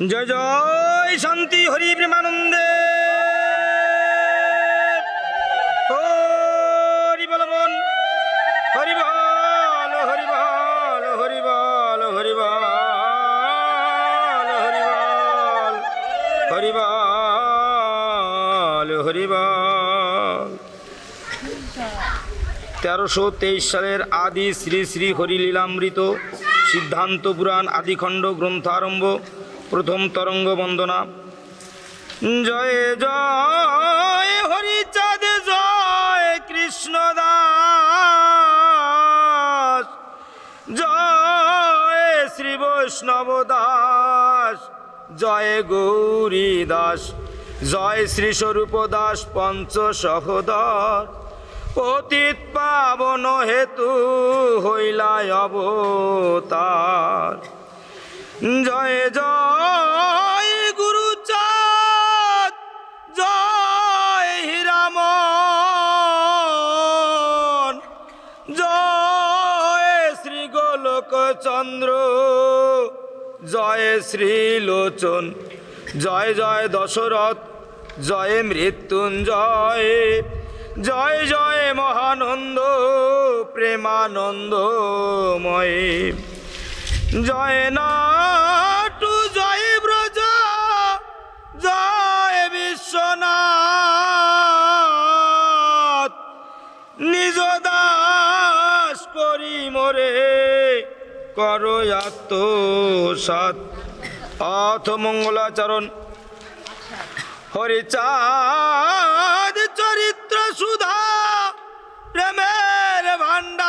জয় জয় শান্তি হরি প্রেমানন্দে। হরি বল হরি বল হরি বল হরি বল হরি বল হরি বল হরি বল হরি বল। তেরোশো তেইশ সালের আদি শ্রী শ্রী হরিলীলামৃত সিদ্ধান্ত পুরাণ আদিখণ্ড গ্রন্থারম্ভ প্রথম তরঙ্গ বন্দনা জয় জয়, হরিচাঁদ, জয় কৃষ্ণ দাস জয়, শ্রী বৈষ্ণব দাস। জয়, গৌরী দাস। জয়, শ্রী স্বরূপ দাস, পঞ্চ সহদর। পতিত পাবন হেতু হইলায় অবতার। জয় জয় গুরুচাঁদ জয় হীরামন, জয় শ্রী গোলক চন্দ্র জয় শ্রী লোচন, জয় জয় দশরথ, জয় মৃত্যুঞ্জয়, জয় জয় মহানন্দ, প্রেমানন্দময়, জয় নাটু নিজ দাস করি মোরে। করো আত্মসাত অথ মঙ্গলাচরণ। হরিচাঁদ চরিত্র সুধা। প্রেমের ভান্ডার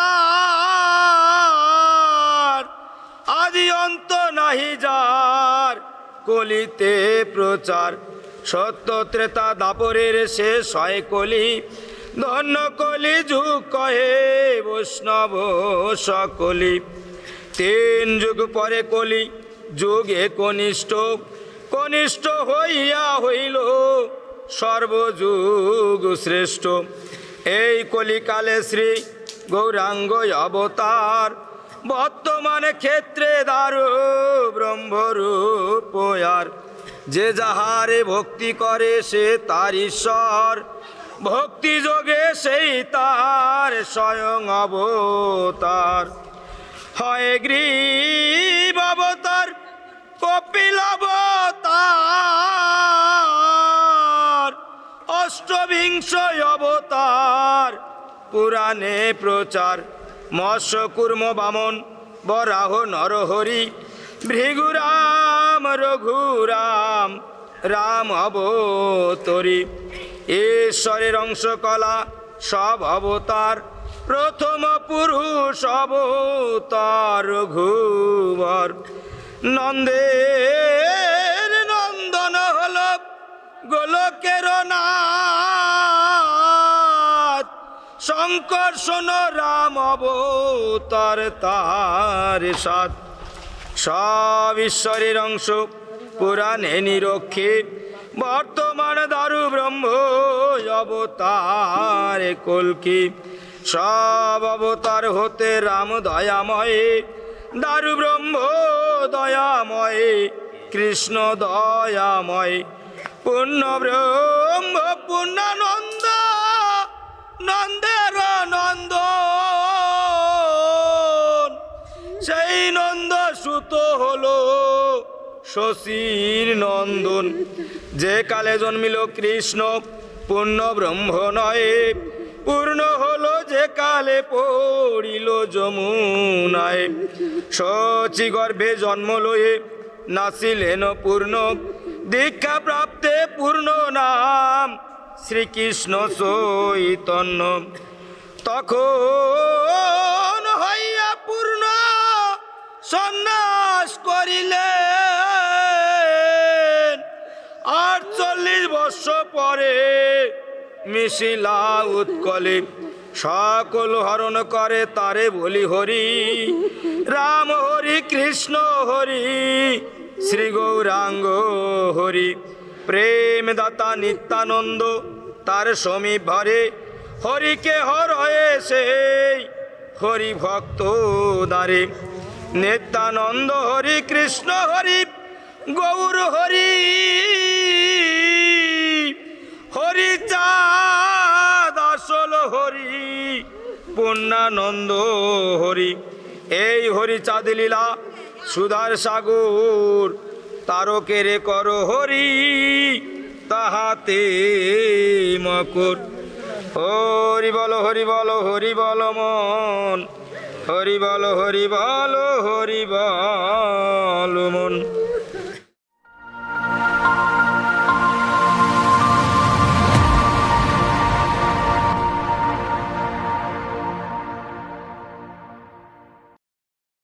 আদি অন্ত নাহি যার। কলিতে প্রচার। সত্য ত্রেতা দাপরের শেষ হয় কলি। ধন্য কলি যুগ কহে বৈষ্ণব সকলি। তিন যুগ পরে কলি, যুগে কনিষ্ঠ। কনিষ্ঠ হইয়া হইল সর্বযুগ শ্রেষ্ঠ। এই কলিকালে শ্রী গৌরাঙ্গ অবতার, বর্তমানে ক্ষেত্রে দারু ব্রহ্মরূপ যে যাহারে ভক্তি করে সে তার ঈশ্বর ভক্তি যোগে সেই তার স্বয়ং অবতার। হয় গ্রীব অবতার, কপিল অবতার। অষ্টবিংশ অবতার, পুরাণে প্রচার। মৎস্য কুর্ম বামন, বরাহ নরহরি। ভৃগুরাম, রঘুরাম, রাম অবতরী। ঈশ্বরের অংশকলা, সব অবতার, প্রথম পুরুষ অবতার রঘুবর নন্দের নন্দন হল গোলকের নাথ। শঙ্কর শোন রাম অবতার তার সাথ। সব ঈশ্বরের অংশ, পুরাণে নিরক্ষে। বর্তমান দারু ব্রহ্ম অবতার কলকি সব অবতার হতে রাম দয়াময় দারু ব্রহ্ম দয়াময়, কৃষ্ণ দয়াময়, পূর্ণ ব্রহ্ম, পূর্ণানন্দ, নন্দের নন্দন। সেই নন্দ সুত হলো শশীর নন্দন। যে কালে জন্মিল কৃষ্ণ পূর্ণ ব্রহ্ম নয়, পূর্ণ হলো যে কালে পড়িল যমুনায়। শচী গর্ভে জন্ম লয়ে নাসিলেন পূর্ণ, দীক্ষা প্রাপ্তে পূর্ণ নাম শ্রীকৃষ্ণ চৈতন্য। তখন হইয়া পূর্ণ সন্ন্যাস করিলেন। বর্ষ পরে মিশিলা উৎকলে। সকল হরণ করে তারে বলি হরি। রাম হরি, কৃষ্ণ হরি, শ্রী গৌরাঙ্গ হরি। প্রেম দাতা নিত্যানন্দ, তার সমীপ ভরে হরিকে হর হয়ে সেই হরি ভক্ত দ্বারে। নিত্যানন্দ হরি, কৃষ্ণ হরি, গৌর হরি। পূর্ণানন্দ হরি। এই হরি চাঁদ লীলা, সুধার সাগর, তারকেরে কর হরি, তাহাতে মকর। হরি বল হরি বল হরি বল মন। হরি বল হরি বল হরি বল মন।